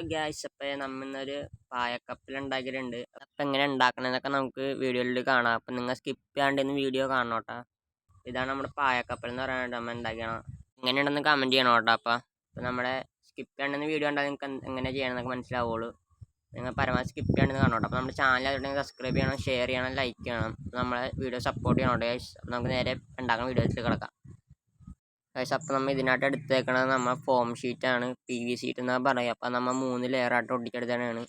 Hello gas അപ്പം നമ്മ ഇന്നൊരു പായക്കപ്പൽ ഉണ്ടാക്കിയിട്ടുണ്ട് അപ്പം എങ്ങനെ ഉണ്ടാക്കണമെന്നൊക്കെ നമുക്ക് വീഡിയോയിൽ കാണാം. അപ്പം നിങ്ങൾ സ്കിപ്പ് ചെയ്യാണ്ട് ഇന്ന് വീഡിയോ കാണണം കേട്ടോ ഇതാണ് നമ്മുടെ പായക്കപ്പൽ എന്ന് പറയാനായിട്ട് നമ്മൾ ഉണ്ടാക്കണം എങ്ങനെയുണ്ടെന്ന് കമന്റ് ചെയ്യണം കേട്ടോ അപ്പം. അപ്പം നമ്മുടെ സ്കിപ്പ് ചെയ്യാണ്ടെന്ന് വീഡിയോ കണ്ടാൽ നിങ്ങൾക്ക് എങ്ങനെ ചെയ്യണമെന്നൊക്കെ മനസ്സിലാവുള്ളൂ. നിങ്ങൾ പരമാവധി സ്കിപ്പ് ചെയ്യാണ്ടെന്ന് കാണണം അപ്പം അപ്പോൾ നമ്മുടെ ചാനൽ അതുകൊണ്ട് സബ്സ്ക്രൈബ് ചെയ്യണം ഷെയർ ചെയ്യണം ലൈക്ക് ചെയ്യണം. നമ്മളെ വീഡിയോ സപ്പോർട്ട് ചെയ്യണം കേട്ടോ നമുക്ക് നേരെ ഉണ്ടാക്കുന്ന വീഡിയോസിൽ കിടക്കാം. ഗൈസ് അപ്പം നമ്മൾ ഇതിനായിട്ട് എടുത്തേക്കണത് നമ്മൾ ഫോം ഷീറ്റാണ് പി വി ഷീറ്റ് എന്നാണ് പറയുക അപ്പം നമ്മൾ മൂന്ന് ലെയറായിട്ട് ഒട്ടിച്ചെടുത്തതാണ്.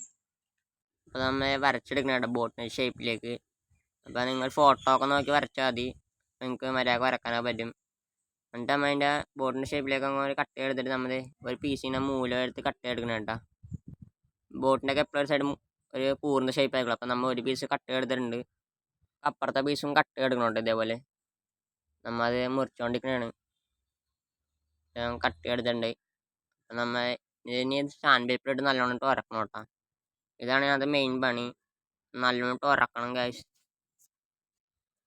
അപ്പോൾ നമ്മൾ വരച്ചെടുക്കണ ബോട്ടിന് ഷേപ്പിലേക്ക് അപ്പോൾ നിങ്ങൾ ഫോട്ടോ ഒക്കെ നോക്കി വരച്ചാൽ മതി. നിങ്ങൾക്ക് മര്യാദ വരക്കാനൊക്കെ പറ്റും. എന്നിട്ട് നമ്മൾ അതിന്റെ ബോട്ടിന്റെ ഷേപ്പിലേക്ക് അങ്ങനെ കട്ട് ചെയ്തെടുത്തിട്ട് നമ്മൾ ഒരു പീസിന്റെ മൂല എടുത്ത് കട്ട് ചെയ്തെടുക്കണം കേട്ടോ ബോട്ടിന്റെ ഒക്കെ എപ്പോഴും സൈഡ് ഒരു പൂർണ ഷേപ്പ് ആയിക്കോളും അപ്പം നമ്മൾ ഒരു പീസ് കട്ട് ചെയ്തെടുത്തിട്ടുണ്ട് അപ്പുറത്തെ പീസും കട്ട് ചെയ്തെടുക്കണുണ്ട് ഇതേപോലെ. നമ്മൾ അത് മുറിച്ചുകൊണ്ടിരിക്കണതാണ് കട്ട് എടുത്തിണ്ട് അപ്പം നമ്മൾ ഇനി സ്റ്റാൻഡ് പേപ്പർ ഇട്ട് നല്ലോണം ഉരക്കണം കേട്ടോ. ഇതാണ് അത് മെയിൻ പണി. നല്ലോണം ഉരക്കണം അത്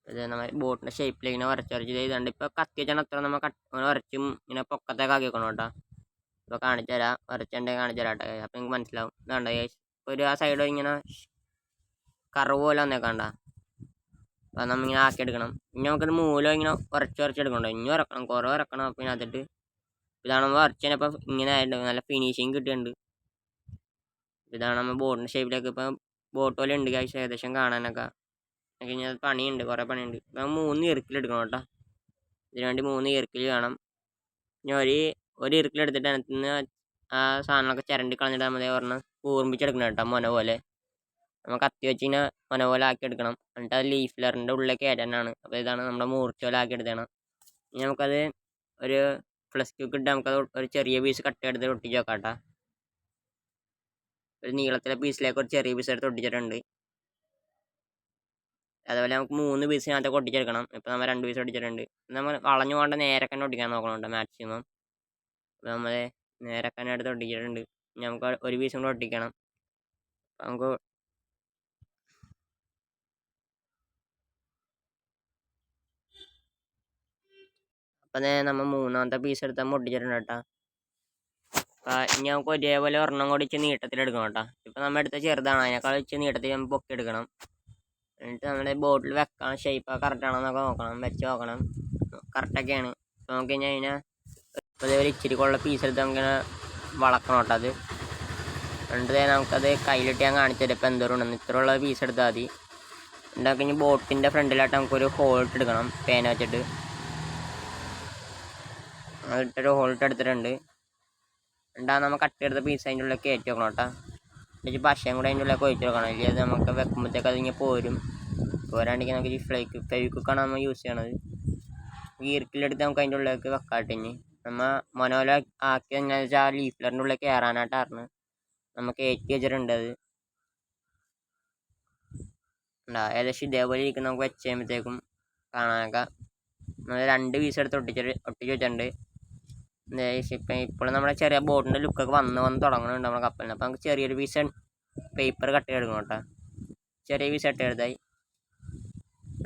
ഇത് നമ്മൾ ബോട്ടിന്റെ ഷേപ്പിലേക്ക് ഇങ്ങനെ ഉരച്ച് ഉരച്ച്. ചെയ്തുകൊണ്ട് ഇപ്പോൾ കത്തി വെച്ചാൽ അത്ര നമ്മൾ കട്ട് ഇങ്ങനെ പൊക്കത്തേക്ക് ആക്കി വെക്കണം കേട്ടോ. ഇപ്പോൾ കാണിച്ചു തരാം. ഉരച്ചുണ്ടെങ്കിൽ കാണിച്ചു തരാം കേട്ടോ അപ്പോൾ നിങ്ങൾക്ക് മനസ്സിലാവും. ഇതാണ്ട് ഇപ്പൊ ഒരു ആ സൈഡ് ഇങ്ങനെ കറവ് പോലെ വന്നേക്കണ്ട അപ്പം നമ്മളിങ്ങനെ ആക്കി എടുക്കണം ഇനി നമുക്കത് മൂലം ഇങ്ങനെ ഉരച്ച് ഉരച്ചെടുക്കണ്ടോ ഇനി ഉറക്കണം കുറേ ഉറക്കണം പിന്നെ ഇതിനകത്തിട്ട് ഇതാണ് നമ്മൾ വരച്ചതിനപ്പോൾ ഇങ്ങനെ ആയിട്ടുണ്ട് നല്ല ഫിനിഷിങ് കിട്ടിയിട്ടുണ്ട്. ഇതാണ് നമ്മൾ ബോട്ടിന്റെ ഷേപ്പിലേക്ക് ഇപ്പം ബോട്ട് പോലെ ഉണ്ട് കാഴ്ച ഏകദേശം കാണാനൊക്കെ. കഴിഞ്ഞാൽ പണിയുണ്ട് കുറേ പണിയുണ്ട്. നമ്മൾ മൂന്ന് ഇറുക്കിലെടുക്കണം കേട്ടോ. ഇതിനു വേണ്ടി മൂന്ന് ഇറുക്കിൽ വേണം. ഇനി ഒരു ഒരു ഇറുക്കിലെടുത്തിട്ട് അതിനകത്ത് നിന്ന് ആ സാധനങ്ങളൊക്കെ ചിരണ്ടി കളഞ്ഞിട്ട് നമ്മൾ പറഞ്ഞാൽ കൂർമ്പിച്ചെടുക്കണം കേട്ടോ മൊന പോലെ. നമ്മൾ കത്തി വെച്ച് ഇങ്ങനെ മൊന പോലെ ആക്കി എടുക്കണം. എന്നിട്ട് അത് ലീഫ് ലെയറിന്റെ ഉള്ളിലേക്ക് ഏറ്റാനാണ് അപ്പോൾ ഇതാണ് നമ്മുടെ മൂർച്ച പോലെ ആക്കി എടുത്തതാണ് ഇനി നമുക്കത് ഒരു പ്ലസ് ടു ഇട്ട് നമുക്കത് ഒരു ചെറിയ പീസ് കട്ട് എടുത്ത് ഒട്ടിച്ച് വെക്കാം കേട്ടോ ഒരു നീളത്തിലെ പീസിലേക്ക് ഒരു ചെറിയ പീസ് എടുത്ത് ഒട്ടിച്ചിട്ടുണ്ട്. അതുപോലെ നമുക്ക് മൂന്ന് പീസിനകത്തൊക്കെ ഒട്ടിച്ചെടുക്കണം. ഇപ്പം നമ്മൾ രണ്ട് പീസ് ഒട്ടിച്ചിട്ടുണ്ട്. നമ്മൾ വളഞ്ഞു കൊണ്ട് നേരെ തന്നെ ഒട്ടിക്കാൻ നോക്കണുണ്ട് മാക്സിമം അപ്പം നമ്മൾ നേരെ തന്നെ എടുത്ത് ഒട്ടിച്ചിട്ടുണ്ട്. നമുക്ക് ഒരു പീസും കൂടെ ഒട്ടിക്കണം. നമുക്ക് അപ്പം നമ്മൾ മൂന്നാമത്തെ പീസ് എടുത്താൽ പൊട്ടിച്ചിട്ടുണ്ട് കേട്ടോ. അപ്പം ഇനി നമുക്ക് ഒരേപോലെ ഒരെണ്ണം കൂടി ഇച്ചിരി നീട്ടത്തിലെടുക്കണം കേട്ടോ. ഇപ്പം നമ്മൾ എടുത്ത ചെറുതാണ്. അതിനേക്കാൾ ഇച്ചിരി നീട്ടത്തിൽ നമ്മൾ പൊക്കിയെടുക്കണം എന്നിട്ട് നമ്മുടെ ബോട്ടിൽ വെക്കാൻ ഷേപ്പ് കറക്റ്റ് ആണോ എന്നൊക്കെ നോക്കണം. വെച്ച് നോക്കണം. കറക്റ്റൊക്കെയാണ് അപ്പോൾ നമുക്ക് കഴിഞ്ഞാൽ അതിനെ ഇപ്പോൾ ഇച്ചിരി കൊള്ള പീസ് എടുത്ത് നമുക്കിങ്ങനെ വളക്കണം കേട്ടോ അത്. എന്നിട്ട് നമുക്കത് കയ്യിലിട്ട് ഞാൻ കാണിച്ചു തരാം. ഇപ്പോൾ എന്തോരം ഉണ്ടെന്ന് ഇത്ര ഉള്ള പീസ് എടുത്താൽ മതി. ഉണ്ടാക്കി കഴിഞ്ഞാൽ ബോട്ടിന്റെ ഫ്രണ്ടിലായിട്ട് നമുക്കൊരു ഹോൾ ഇട്ടെടുക്കണം പേന വെച്ചിട്ട്. അതിട്ടൊരു ഹോൾട്ട് എടുത്തിട്ടുണ്ട്. രണ്ടാ നമ്മൾ കട്ട് എടുത്ത പീസ് അതിന്റെ ഉള്ളിൽ കയറ്റി വെക്കണം കേട്ടോ എന്നിട്ട് പശയും കൂടെ അതിന്റെ ഉള്ളിൽ ഒഴിച്ച് വെക്കണം. ഇല്ലെങ്കിൽ നമുക്ക് വെക്കുമ്പോഴത്തേക്ക് അതിങ്ങനെ പോരും. പോരാണ്ടെങ്കിൽ നമുക്ക് ഈ ഫ്ലേക്ക് ഫെവിക്കുക്കാണ് നമ്മൾ യൂസ് ചെയ്യണത്. ഈർക്കിലെടുത്ത് നമുക്ക് അതിന്റെ ഉള്ളിലേക്ക് വെക്കാട്ടിനി നമ്മൾ മനോല ആക്കി എന്നു വെച്ചാൽ ആ ലീഫ്ലറിന്റെ ഉള്ളിൽ കയറാനായിട്ടായിരുന്നു നമുക്ക് കയറ്റി വെച്ചിട്ടുണ്ട് അത്. ഉണ്ടാ ഏകദേശം ഇതേപോലെ ഇരിക്കുന്ന. നമുക്ക് വെച്ച് കഴിയുമ്പോഴത്തേക്കും കാണാനൊക്കെ. നമ്മൾ രണ്ട് പീസ് എടുത്ത് ഒട്ടിച്ചിട്ട് ഒട്ടിച്ച് വെച്ചിട്ടുണ്ട്. ഇപ്പം ഇപ്പോൾ നമ്മുടെ ചെറിയ ബോട്ടിന്റെ ലുക്കൊക്കെ വന്ന് വന്ന് തുടങ്ങുന്നുണ്ട് നമ്മുടെ കപ്പലിന്. അപ്പോൾ നമുക്ക് ചെറിയൊരു പീസ് പേപ്പർ കട്ട് ചെയ്തെടുക്കണം കേട്ടോ. ചെറിയ പീസ് കട്ട് ചെയ്തായി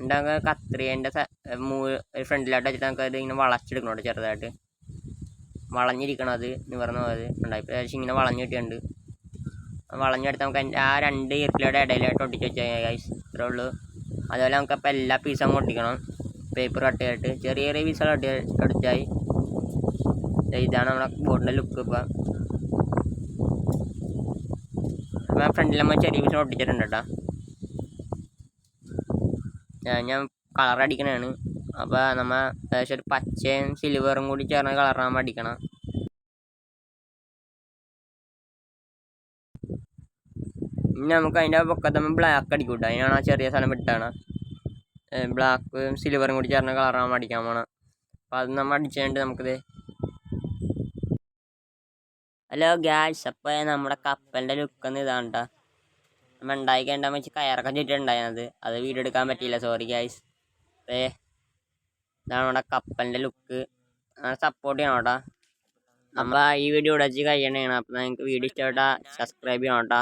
എന്നിട്ട് കത്രിയേന്റെ മൂ ഫ്രണ്ടിലായിട്ട് വെച്ചിട്ട് നമുക്ക് അത് ഇങ്ങനെ വളച്ചെടുക്കണം കേട്ടോ ചെറുതായിട്ട്. വളഞ്ഞിരിക്കണം അത് നിവർന്ന് പോയത്. ഉണ്ടായി ഇപ്പോൾ ഇങ്ങനെ വളഞ്ഞു കിട്ടിയിട്ടുണ്ട്. വളഞ്ഞെടുത്ത് നമുക്ക് അതിന്റെ ആ രണ്ട് ഇർക്കിലയുടെ ഇടയിലായിട്ട് ഒട്ടിച്ച് വെച്ചാൽ ഗൈസ് ഇത്രേ ഉള്ളൂ. അതുപോലെ നമുക്ക് അപ്പോൾ എല്ലാ പീസും ഒട്ടിക്കണം. പേപ്പർ കട്ട് ചെയ്തിട്ട്. ചെറിയ ചെറിയ പീസുകൾ ഒട്ടി എടുത്തായി ഇതാണ് നമ്മുടെ ബോട്ടിന്റെ ലുക്ക് ഇപ്പം. ഞാൻ ഫ്രണ്ടിൽ നമ്മൾ ചെറിയ പീസ് ഒട്ടിച്ചിട്ടുണ്ട് കേട്ടോ. ഞാൻ കളർ അടിക്കണതാണ്. അപ്പോൾ നമ്മൾ ഏകദേശം ഒരു പച്ചയും സിൽവറും കൂടി ചേർന്ന കളർ നമ്മൾ അടിക്കണം. ഇനി നമുക്ക് അതിന്റെ പൊക്കത്ത് നമ്മൾ ബ്ലാക്ക് അടിക്കും കേട്ടോ. അതിനാണ് ആ ചെറിയ സ്ഥലം വിട്ടാണ് ബ്ലാക്കും സിൽവറും കൂടി ചേർന്ന കളറാണ് അടിക്കാൻ പോണം. അപ്പോൾ അത് നമ്മൾ അടിച്ചുകൊണ്ട് നമുക്കിത് ഹലോ ഗ്യാസ് അപ്പോൾ നമ്മുടെ കപ്പലിന്റെ ലുക്കൊന്ന് ഇതാണ് കേട്ടോ നമ്മൾ ഉണ്ടായിക്കേണ്ട വെച്ച് കയറൊക്കെ ചുറ്റുണ്ടായിരുന്നത് അത് വീഡിയോ എടുക്കാൻ പറ്റിയില്ല സോറി ഗ്യാസ് ഏ ഇതാണ് നമ്മുടെ കപ്പലിന്റെ ലുക്ക് സപ്പോർട്ട് ചെയ്യണം കേട്ടോ നമ്മൾ ഈ വീഡിയോ ഇവിടെ വെച്ച് കഴിയണേണ്. അപ്പം നിങ്ങൾക്ക് വീഡിയോ ഇഷ്ടപ്പെട്ടാൽ സബ്സ്ക്രൈബ് ചെയ്യണം കേട്ടോ